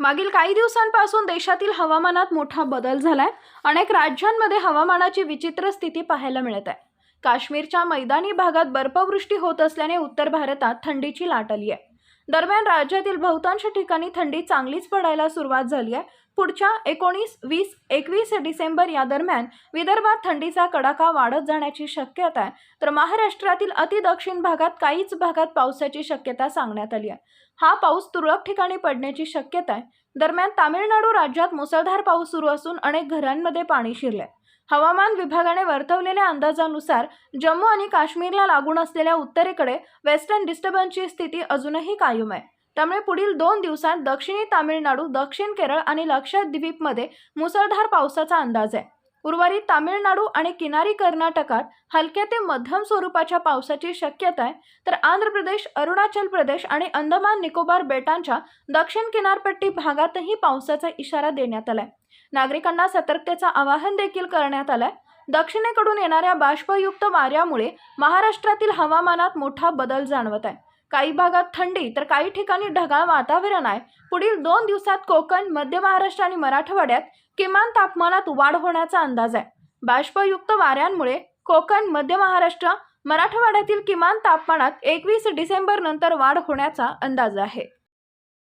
मागील काही दिवसांपासून देशातील हवामानात मोठा बदल झालाय. अनेक राज्यांमध्ये हवामानाची विचित्र स्थिती पाहायला मिळत आहे. काश्मीरच्या मैदानी भागात बर्फवृष्टी होत असल्याने उत्तर भारतात थंडीची लाट आली आहे. दरम्यान राज्यातील बहुतांश ठिकाणी थंडी चांगलीच पडायला सुरुवात झाली आहे. पुढच्या एकोणीस वीस एकवीस डिसेंबर या दरम्यान विदर्भात थंडीचा कडाका वाढत जाण्याची शक्यता आहे. तर महाराष्ट्रातील अतिदक्षिण भागात काहीच भागात पावसाची शक्यता सांगण्यात आली आहे. हा पाऊस तुरळक ठिकाणी पडण्याची शक्यता आहे. दरम्यान तामिळनाडू राज्यात मुसळधार पाऊस सुरू असून अनेक घरांमध्ये पाणी शिरले हवामान विभागाने वर्तवलेल्या अंदाजानुसार जम्मू आणि काश्मीरला लागून असलेल्या उत्तरेकडे वेस्टर्न डिस्टर्बन्सची स्थिती अजूनही कायम आहे. त्यामुळे पुढील दोन दिवसात दक्षिणी तामिळनाडू दक्षिण केरळ आणि लक्षद्वीपमध्ये मुसळधार पावसाचा अंदाज आहे. उर्वरित तामिळनाडू आणि किनारी कर्नाटकात हलक्या ते मध्यम स्वरूपाच्या पावसाची शक्यता आहे तर आंध्र प्रदेश अरुणाचल प्रदेश आणि अंदमान निकोबार बेटांच्या दक्षिण किनारपट्टी भागातही पावसाचा इशारा देण्यात आलाय. नागरिकांना सतर्कतेचं आवाहन देखील करण्यात आलंय. दक्षिणेकडून येणाऱ्या बाष्पयुक्त वाऱ्यामुळे महाराष्ट्रातील हवामानात मोठा बदल जाणवत आहे. काही भागात थंडी तर काही ठिकाणी ढगाळ वातावरण आहे. पुढील दोन दिवसात कोकण मध्य महाराष्ट्र आणि मराठवाड्यात किमान तापमानात वाढ होण्याचा अंदाज आहे. बाष्पयुक्त वाऱ्यांमुळे कोकण मध्य महाराष्ट्र मराठवाड्यातील किमान तापमानात एकवीस डिसेंबर नंतर वाढ होण्याचा अंदाज आहे.